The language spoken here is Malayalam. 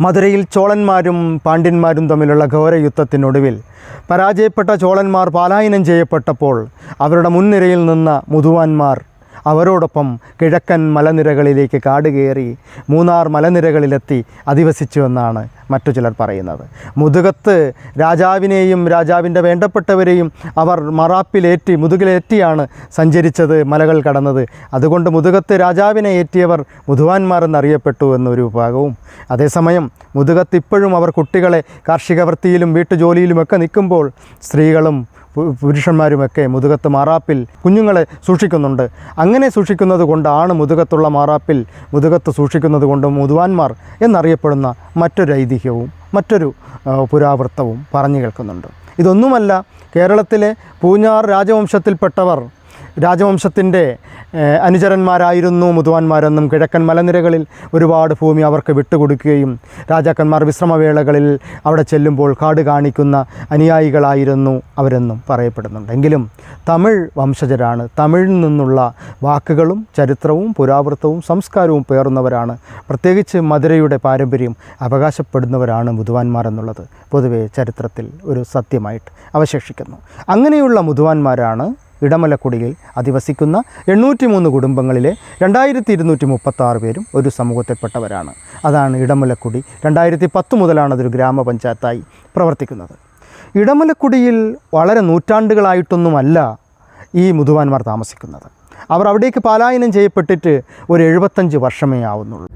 മധുരയിൽ ചോളന്മാരും പാണ്ഡ്യന്മാരും തമ്മിലുള്ള ഘോരയുദ്ധത്തിനൊടുവിൽ പരാജയപ്പെട്ട ചോളന്മാർ പലായനം ചെയ്യപ്പെട്ടപ്പോൾ അവരുടെ മുൻനിരയിൽ നിന്ന മുതുവാന്മാർ അവരോടൊപ്പം കിഴക്കൻ മലനിരകളിലേക്ക് കാടുകയറി മൂന്നാർ മലനിരകളിലെത്തി അധിവസിച്ചു എന്നാണ് മറ്റു ചിലർ പറയുന്നത്. മുതുകത്ത് രാജാവിനെയും രാജാവിന്റെ വേണ്ടപ്പെട്ടവരെയും അവർ മറാപ്പിലേറ്റി മുതുകിലേറ്റിയാണ് സഞ്ചരിച്ചത് മലകൾ കടന്നത്. അതുകൊണ്ട് മുതുകത്ത് രാജാവിനെ ഏറ്റിയവർ മുതുവാന്മാർ എന്നറിയപ്പെട്ടു എന്നൊരു വിഭാഗവും. അതേസമയം മുതുകത്ത് ഇപ്പോഴും അവർ കുട്ടികളെ കാർഷിക വൃത്തിയിലും വീട്ടുജോലിയിലുമൊക്കെ നിൽക്കുമ്പോൾ സ്ത്രീകളും പുരുഷന്മാരുമൊക്കെ മുതുകത്ത് മാറാപ്പിൽ കുഞ്ഞുങ്ങളെ സൂക്ഷിക്കുന്നുണ്ട്. അങ്ങനെ സൂക്ഷിക്കുന്നത് കൊണ്ടാണ് മുതുകത്തുള്ള മാറാപ്പിൽ മുതുകത്ത് സൂക്ഷിക്കുന്നത് കൊണ്ട് മുതുവാന്മാർ എന്നറിയപ്പെടുന്ന മറ്റൊരു ഐതിഹ്യവും മറ്റൊരു പുരാവൃത്തവും പറഞ്ഞു കേൾക്കുന്നുണ്ട്. ഇതൊന്നുമല്ല കേരളത്തിലെ പൂഞ്ഞാർ രാജവംശത്തിൽപ്പെട്ടവർ രാജവംശത്തിന്റെ അനുചരന്മാരായിരുന്നു മുതുവാന്മാരെന്നും കിഴക്കൻ മലനിരകളിൽ ഒരുപാട് ഭൂമി അവർക്ക് വിട്ടുകൊടുക്കുകയും രാജാക്കന്മാർ വിശ്രമവേളകളിൽ അവിടെ ചെല്ലുമ്പോൾ കാട് കാണിക്കുന്ന അനുയായികളായിരുന്നു അവരെന്നും പറയപ്പെടുന്നുണ്ട്. എങ്കിലും തമിഴ് വംശജരാണ്. തമിഴിൽ നിന്നുള്ള വാക്കുകളും ചരിത്രവും പുരാവൃത്തവും സംസ്കാരവും പേറുന്നവരാണ്. പ്രത്യേകിച്ച് മധുരയുടെ പാരമ്പര്യം അവകാശപ്പെടുന്നവരാണ് മുതുവാന്മാർ എന്നുള്ളത് പൊതുവെ ചരിത്രത്തിൽ ഒരു സത്യമായിട്ട് അവശേഷിക്കുന്നു. അങ്ങനെയുള്ള മുതുവാന്മാരാണ് ഇടമലക്കുടിയിൽ അധിവസിക്കുന്ന എണ്ണൂറ്റി മൂന്ന് കുടുംബങ്ങളിലെ രണ്ടായിരത്തി ഇരുന്നൂറ്റി മുപ്പത്താറ് പേരും ഒരു സമൂഹത്തിൽപ്പെട്ടവരാണ്. അതാണ് ഇടമലക്കുടി രണ്ടായിരത്തി പത്ത് മുതലാണ് അതൊരു ഗ്രാമപഞ്ചായത്തായി പ്രവർത്തിക്കുന്നത്. ഇടമലക്കുടിയിൽ വളരെ നൂറ്റാണ്ടുകളായിട്ടൊന്നുമല്ല ഈ മുതുവാന്മാർ താമസിക്കുന്നത്. അവർ അവിടേക്ക് പലായനം ചെയ്യപ്പെട്ടിട്ട് ഒരു എഴുപത്തഞ്ച് വർഷമേ ആവുന്നുള്ളൂ.